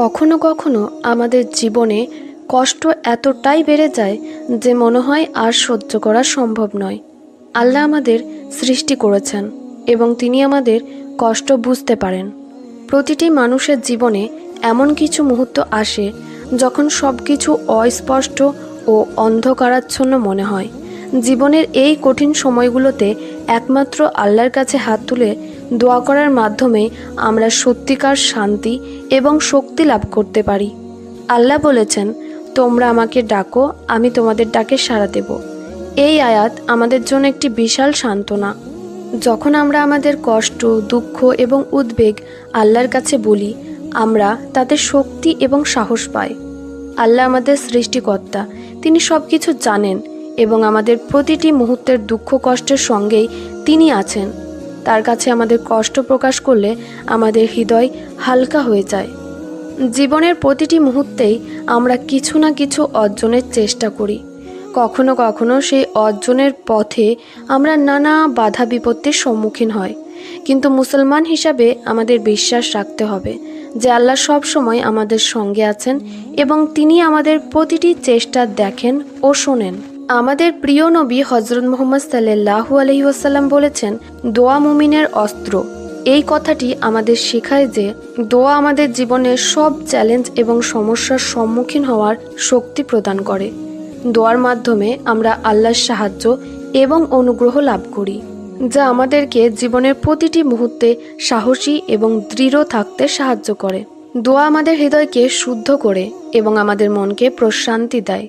কখনো কখনো আমাদের জীবনে কষ্ট এতটাই বেড়ে যায় যে মনে হয় আর সহ্য করা সম্ভব নয়। আল্লাহ আমাদের সৃষ্টি করেছেন এবং তিনি আমাদের কষ্ট বুঝতে পারেন। প্রতিটি মানুষের জীবনে এমন কিছু মুহূর্ত আসে যখন সব কিছু অস্পষ্ট ও অন্ধকারাচ্ছন্ন মনে হয়। জীবনের এই কঠিন সময়গুলোতে একমাত্র আল্লাহর কাছে হাত তুলে দোয়া করার মাধ্যমে আমরা সত্যিকার শান্তি এবং শক্তি লাভ করতে পারি। আল্লাহ বলেছেন, তোমরা আমাকে ডাকো, আমি তোমাদের ডাকে সাড়া দেব। এই আয়াত আমাদের জন্য একটি বিশাল সান্ত্বনা। যখন আমরা আমাদের কষ্ট, দুঃখ এবং উদ্বেগ আল্লাহর কাছে বলি, আমরা তাতে শক্তি এবং সাহস পাই। আল্লাহ আমাদের সৃষ্টিকর্তা, তিনি সব কিছু জানেন এবং আমাদের প্রতিটি মুহূর্তের দুঃখ কষ্টের সঙ্গেই তিনি আছেন। তার কাছে আমাদের কষ্ট প্রকাশ করলে আমাদের হৃদয় হালকা হয়ে যায়। জীবনের প্রতিটি মুহূর্তেই আমরা কিছু না কিছু অর্জনের চেষ্টা করি। কখনো কখনো সেই অর্জনের পথে আমরা নানা বাধা বিপত্তির সম্মুখীন হই কিন্তু মুসলমান হিসাবে আমাদের বিশ্বাস রাখতে হবে যে আল্লাহ সব সময় আমাদের সঙ্গে আছেন এবং তিনি আমাদের প্রতিটি চেষ্টা দেখেন ও শোনেন। আমাদের প্রিয় নবী হজরত মোহাম্মদ সাল্লাহু আলহি ওসাল্লাম বলেছেন, দোয়া মুমিনের অস্ত্র। এই কথাটি আমাদের শেখায় যে, দোয়া আমাদের জীবনের সব চ্যালেঞ্জ এবং সমস্যার সম্মুখীন হওয়ার শক্তি প্রদান করে। দোয়ার মাধ্যমে আমরা আল্লাহর সাহায্য এবং অনুগ্রহ লাভ করি, যা আমাদেরকে জীবনের প্রতিটি মুহূর্তে সাহসী এবং দৃঢ় থাকতে সাহায্য করে। দোয়া আমাদের হৃদয়কে শুদ্ধ করে এবং আমাদের মনকে প্রশান্তি দেয়।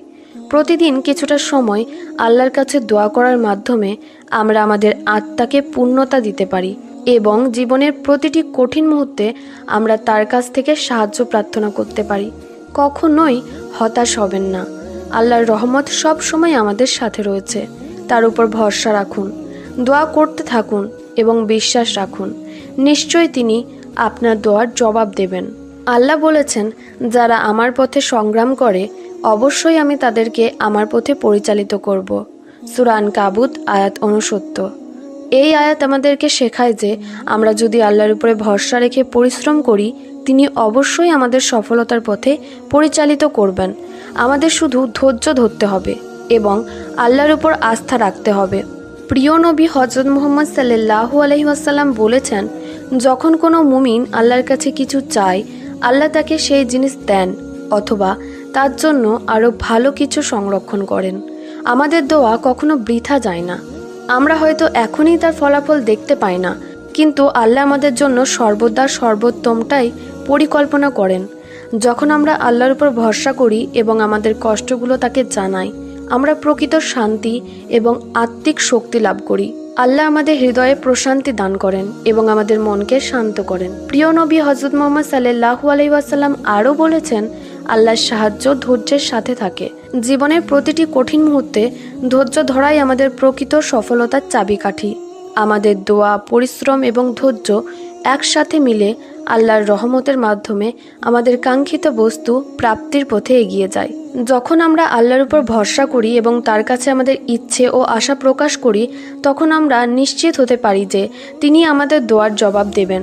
প্রতিদিন কিছুটা সময় আল্লাহর কাছে দোয়া করার মাধ্যমে আমরা আমাদের আত্মাকে পূর্ণতা দিতে পারি এবং জীবনের প্রতিটি কঠিন মুহূর্তে আমরা তার কাছ থেকে সাহায্য প্রার্থনা করতে পারি। কখনোই হতাশ হবেন না। আল্লাহর রহমত সব সময় আমাদের সাথে রয়েছে। তার উপর ভরসা রাখুন, দোয়া করতে থাকুন এবং বিশ্বাস রাখুন। নিশ্চয়ই তিনি আপনার দোয়ার জবাব দেবেন। আল্লাহ বলেছেন, যারা আমার পথে সংগ্রাম করে অবশ্যই আমি তাদেরকে আমার পথে পরিচালিত করব। সুরান কাবুত আয়াত অনুসত্য এই আয়াত আমাদেরকে শেখায় যে আমরা যদি আল্লাহর উপরে ভরসা রেখে পরিশ্রম করি, তিনি অবশ্যই আমাদের সফলতার পথে পরিচালিত করবেন। আমাদের শুধু ধৈর্য ধরতে হবে এবং আল্লাহর উপর আস্থা রাখতে হবে। প্রিয় নবী হজরত মোহাম্মদ সাল্লাহু আলহি আসাল্লাম বলেছেন, যখন কোনো মুমিন আল্লাহর কাছে কিছু চায়, আল্লাহ তাকে সেই জিনিস দেন, অথবা তার জন্য আরও ভালো কিছু সংরক্ষণ করেন। আমাদের দোয়া কখনো বৃথা যায় না। আমরা হয়তো এখনই তার ফলাফল দেখতে পাই না, কিন্তু আল্লাহ আমাদের জন্য সর্বদা সর্বোত্তমটাই পরিকল্পনা করেন। যখন আমরা আল্লাহর উপর ভরসা করি এবং আমাদের কষ্টগুলো তাকে জানাই, আমরা প্রকৃত শান্তি এবং আত্মিক শক্তি লাভ করি। আল্লাহ আমাদের হৃদয়ে প্রশান্তি দান করেন এবং আমাদের মনকে শান্ত করেন। প্রিয় নবী হজরত মোহাম্মদ সাল্লাহু আলহিবাসাল্লাম আরও বলেছেন আল্লাহর সাহায্য ধৈর্যের সাথে থাকে। জীবনের প্রতিটি কঠিন মুহূর্তে ধৈর্য ধরাই আমাদের প্রকৃত সফলতার চাবিকাঠি। আমাদের দোয়া, পরিশ্রম এবং ধৈর্য একসাথে মিলে আল্লাহর রহমতের মাধ্যমে আমাদের কাঙ্ক্ষিত বস্তু প্রাপ্তির পথে এগিয়ে যায়। যখন আমরা আল্লাহর উপর ভরসা করি এবং তার কাছে আমাদের ইচ্ছে ও আশা প্রকাশ করি, তখন আমরা নিশ্চিত হতে পারি যে তিনি আমাদের দোয়ার জবাব দেবেন।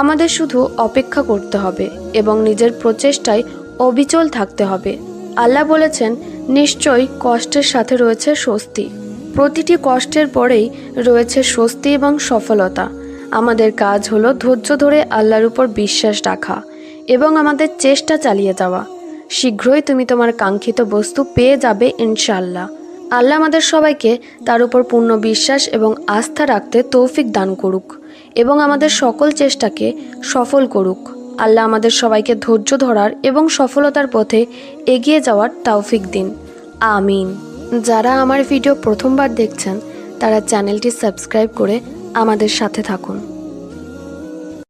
আমাদের শুধু অপেক্ষা করতে হবে এবং নিজের প্রচেষ্টায় অবিচল থাকতে হবে। আল্লাহ বলেছেন, নিশ্চয়ই কষ্টের সাথে রয়েছে স্বস্তি। প্রতিটি কষ্টের পরেই রয়েছে স্বস্তি এবং সফলতা। আমাদের কাজ হলো ধৈর্য ধরে আল্লাহর উপর বিশ্বাস রাখা এবং আমাদের চেষ্টা চালিয়ে যাওয়া। শীঘ্রই তুমি তোমার কাঙ্ক্ষিত বস্তু পেয়ে যাবে ইনশাল্লাহ আল্লাহ আমাদের সবাইকে তার উপর পূর্ণ বিশ্বাস এবং আস্থা রাখতে তৌফিক দান করুক এবং আমাদের সকল চেষ্টাকে সফল করুক। আল্লাহ আমাদের সবাইকে ধৈর্য ধরার এবং সফলতার পথে এগিয়ে যাওয়ার তৌফিক দিন। আমিন। যারা আমার ভিডিও প্রথমবার দেখছেন, তারা চ্যানেলটি সাবস্ক্রাইব করে আমাদের সাথে থাকুন।